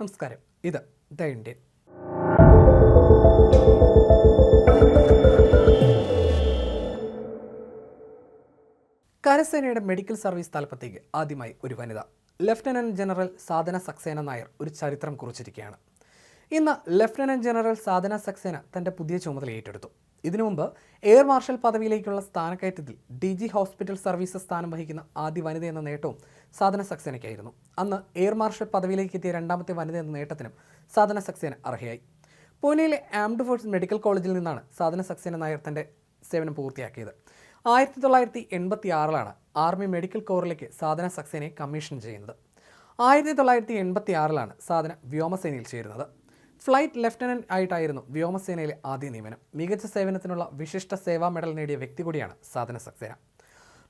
നമസ്കാരം. ഇത് the Indian. കരസേനയുടെ മെഡിക്കൽ സർവീസ് തലപ്പത്തേക്ക് ആദ്യമായി ഒരു വനിത. ലഫ്റ്റനന്റ് ജനറൽ സാധന സക്സേന നായർ ഒരു ചരിത്രം കുറിച്ചിരിക്കുകയാണ്. ഇന്ന് ലഫ്റ്റനന്റ് ജനറൽ സാധന സക്സേന തന്റെ പുതിയ ചുമതല ഏറ്റെടുത്തു. ഇതിനു മുമ്പ് എയർ മാർഷൽ പദവിയിലേക്കുള്ള സ്ഥാനക്കയറ്റത്തിൽ ഡി ജി ഹോസ്പിറ്റൽ സർവീസസ് സ്ഥാനം വഹിക്കുന്ന ആദ്യ വനിത എന്ന നേട്ടവും സാധന സക്സേനയ്ക്കായിരുന്നു. അന്ന് എയർ മാർഷൽ പദവിയിലേക്ക് എത്തിയ രണ്ടാമത്തെ വനിത എന്ന നേട്ടത്തിനും സാധന സക്സേന അർഹയായി. പൂനെയിലെ ആംഡ് ഫോഴ്സ് മെഡിക്കൽ കോളേജിൽ നിന്നാണ് സാധന സക്സേന നായർ തന്റെ സേവനം പൂർത്തിയാക്കിയത്. ആയിരത്തി തൊള്ളായിരത്തി എൺപത്തി ആറിലാണ് ആർമി മെഡിക്കൽ കോറിലേക്ക് സാധന സക്സേനയെ കമ്മീഷൻ ചെയ്യുന്നത്. ആയിരത്തി തൊള്ളായിരത്തി എൺപത്തി ആറിലാണ് സാധന വ്യോമസേനയിൽ ചേരുന്നത്. ഫ്ലൈറ്റ് ലെഫ്റ്റനന്റ് ആയിട്ടായിരുന്നു വ്യോമസേനയിലെ ആദ്യ നിയമനം. മികച്ച സേവനത്തിനുള്ള വിശിഷ്ട സേവാ മെഡൽ നേടിയ വ്യക്തി കൂടിയാണ് സാധന സക്സേന.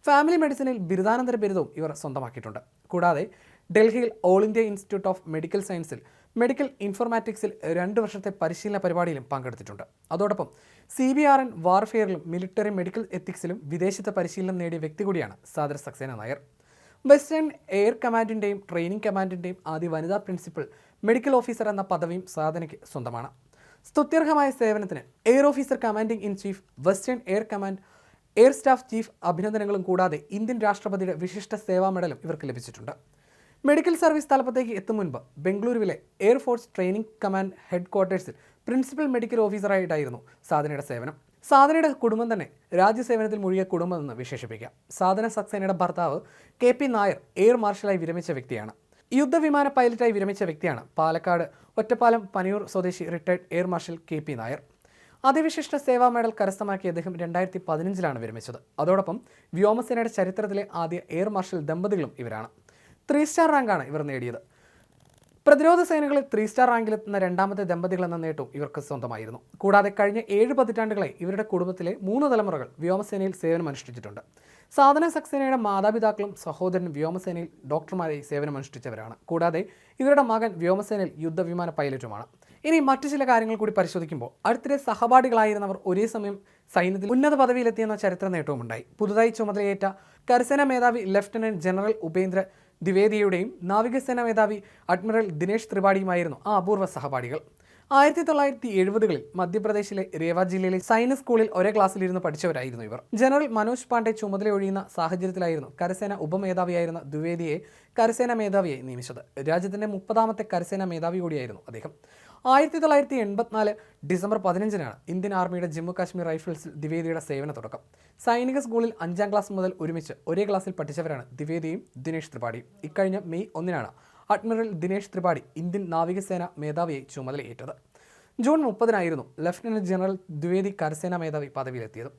ഫാമിലി മെഡിസിനിൽ ബിരുദാനന്തര ബിരുദവും ഇവർ സ്വന്തമാക്കിയിട്ടുണ്ട്. കൂടാതെ ഡൽഹിയിൽ all India institute of medical സയൻസിൽ മെഡിക്കൽ ഇൻഫോർമാറ്റിക്സിൽ രണ്ട് വർഷത്തെ പരിശീലന പരിപാടിയിലും പങ്കെടുത്തിട്ടുണ്ട്. അതോടൊപ്പം സി ബി ആർ എൻ വാർഫെയറിലും മിലിറ്ററി മെഡിക്കൽ എത്തിക്സിലും വിദേശത്തെ പരിശീലനം നേടിയ വ്യക്തി കൂടിയാണ് സാദർ സക്സേന നായർ. വെസ്റ്റേൺ എയർ കമാൻഡിന്റെയും ട്രെയിനിങ് കമാൻഡിന്റെയും ആദ്യ വനിതാ പ്രിൻസിപ്പൽ മെഡിക്കൽ ഓഫീസർ എന്ന പദവിയും സാധനയ്ക്ക് സ്വന്തമാണ്. സ്തുത്യർഹമായ സേവനത്തിന് air officer commanding in chief western air command air staff chief അഭിനന്ദനങ്ങളും കൂടാതെ ഇന്ത്യൻ രാഷ്ട്രപതിയുടെ വിശിഷ്ട സേവാ മെഡലും ഇവർക്ക് ലഭിച്ചിട്ടുണ്ട്. മെഡിക്കൽ സർവീസ് തലപ്പത്തേക്ക് എത്തും മുൻപ് ബംഗളൂരുവിലെ air force training command head ക്വാർട്ടേഴ്സിൽ principal medical ഓഫീസറായിട്ടായിരുന്നു സാധനയുടെ സേവനം. സാധനയുടെ കുടുംബം തന്നെ രാജ്യസേവനത്തിൽ മുഴുകിയ കുടുംബമെന്ന് വിശേഷിപ്പിക്കാം. സാധന സക്സേനയുടെ ഭർത്താവ് കെ പി നായർ എയർ മാർഷലായി വിരമിച്ച വ്യക്തിയാണ്. യുദ്ധവിമാന പൈലറ്റായി വിരമിച്ച വ്യക്തിയാണ് പാലക്കാട് ഒറ്റപ്പാലം പനിയൂർ സ്വദേശി retired air marshal K P Nair. Ativishisht Seva medal കരസ്ഥമാക്കിയ അദ്ദേഹം രണ്ടായിരത്തി പതിനഞ്ചിലാണ് വിരമിച്ചത്. അതോടൊപ്പം വ്യോമസേനയുടെ ചരിത്രത്തിലെ ആദ്യ എയർ മാർഷൽ ദമ്പതികളും ഇവരാണ്. ത്രീ സ്റ്റാർ റാങ്കാണ് ഇവർ നേടിയത്. പ്രതിരോധ സേനകളിൽ ത്രീ സ്റ്റാർ റാങ്കിലെത്തുന്ന രണ്ടാമത്തെ ദമ്പതികൾ എന്ന നേട്ടവും ഇവർക്ക് സ്വന്തമായിരുന്നു. കൂടാതെ കഴിഞ്ഞ ഏഴ് പതിറ്റാണ്ടുകളായി ഇവരുടെ കുടുംബത്തിലെ മൂന്ന് തലമുറകൾ വ്യോമസേനയിൽ സേവനമനുഷ്ഠിച്ചിട്ടുണ്ട്. സാധന സക്സേനയുടെ മാതാപിതാക്കളും സഹോദരനും വ്യോമസേനയിൽ ഡോക്ടർമാരായി സേവനമനുഷ്ഠിച്ചവരാണ് കൂടാതെ ഇവരുടെ മകൻ വ്യോമസേനയിൽ യുദ്ധവിമാന പൈലറ്റുമാണ്. ഇനി മറ്റു ചില കാര്യങ്ങൾ കൂടി പരിശോധിക്കുമ്പോൾ അടുത്തിടെ സഹപാഠികളായിരുന്നവർ ഒരേ സമയം സൈന്യത്തിൽ ഉന്നത പദവിയിലെത്തിയെന്ന ചരിത്ര നേട്ടവുമുണ്ടായി. പുതുതായി ചുമതലയേറ്റ കരസേന മേധാവി ലഫ്റ്റനന്റ് ജനറൽ ഉപേന്ദ്ര ദ്വിവേദിയുടെയും നാവികസേന മേധാവി അഡ്മിറൽ ദിനേശ് ത്രിപാഠിയുമായിരുന്നു ആ അപൂർവ സഹപാഠികൾ. ആയിരത്തി തൊള്ളായിരത്തി എഴുപതുകളിൽ മധ്യപ്രദേശിലെ രേവ ജില്ലയിലെ സൈനിക സ്കൂളിൽ ഒരേ ക്ലാസ്സിലിരുന്ന് പഠിച്ചവരായിരുന്നു ഇവർ. ജനറൽ മനോജ് പാണ്ഡെ ചുമതല ഒഴിയുന്ന സാഹചര്യത്തിലായിരുന്നു കരസേന ഉപമേധാവിയായിരുന്ന ദ്വിവേദിയെ കരസേന മേധാവിയായി നിയമിച്ചത്. രാജ്യത്തിന്റെ മുപ്പതാമത്തെ കരസേന മേധാവി കൂടിയായിരുന്നു അദ്ദേഹം. ആയിരത്തി തൊള്ളായിരത്തി എൺപത്തിനാല് ഡിസംബർ പതിനഞ്ചിനാണ് ഇന്ത്യൻ ആർമിയുടെ ജമ്മു കാശ്മീർ റൈഫിൾസിൽ ദ്വിവേദിയുടെ സേവന തുടക്കം. സൈനിക സ്കൂളിൽ അഞ്ചാം ക്ലാസ് മുതൽ ഒരുമിച്ച് ഒരേ ക്ലാസ്സിൽ പഠിച്ചവരാണ് ദ്വിവേദിയും ദിനേഷ് ത്രിപാഠിയും. ഇക്കഴിഞ്ഞ മെയ് ഒന്നിനാണ് അഡ്മിറൽ ദിനേശ് ത്രിപാഠി ഇന്ത്യൻ നാവികസേന മേധാവിയായി ചുമതലയേറ്റത്. ജൂൺ മുപ്പതിനായിരുന്നു ലഫ്റ്റനന്റ് ജനറൽ ദ്വിവേദി കരസേനാ മേധാവി പദവിയിലെത്തിയത്.